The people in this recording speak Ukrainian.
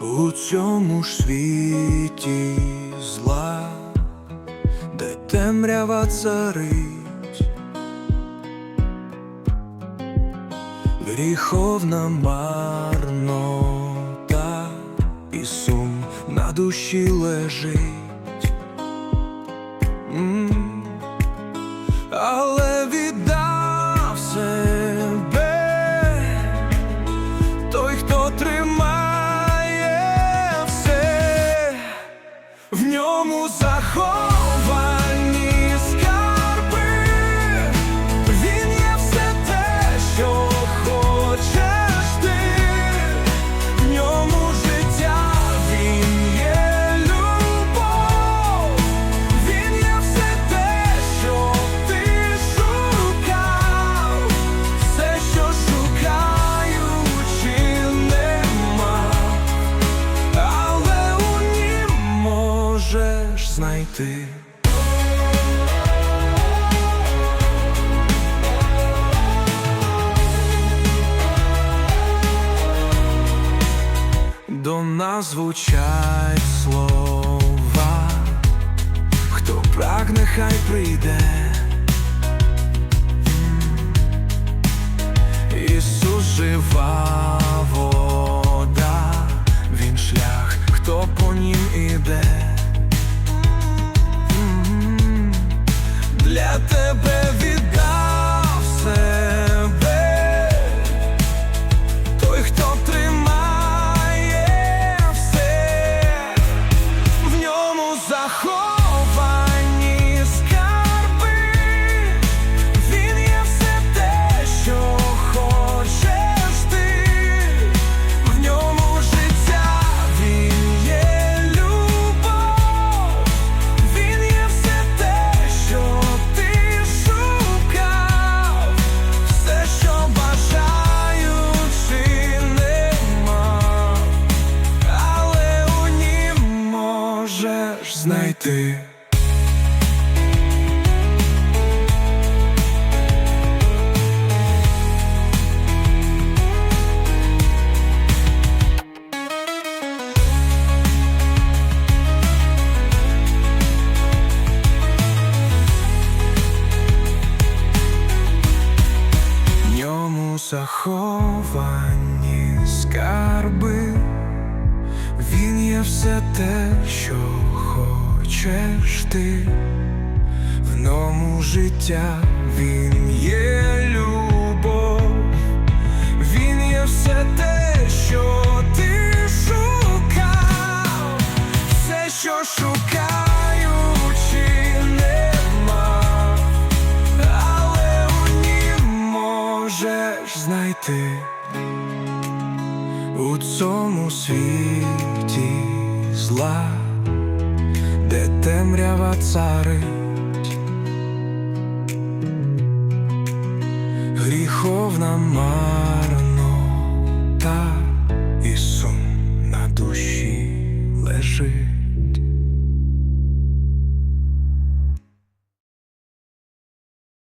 У цьому ж світі зла, де темрява царить, гріховна марнота і сум на душі лежить. Знайти. До нас звучать слова, хто прагне, хай прийде. Знайти. Заховані скарби, він є все те, що хочеш ти, в ньому життя, він є любов, він є все те, що ти шукав, все, що можеш знайти. У цьому світі зла, де темрява царить, гріховна мать.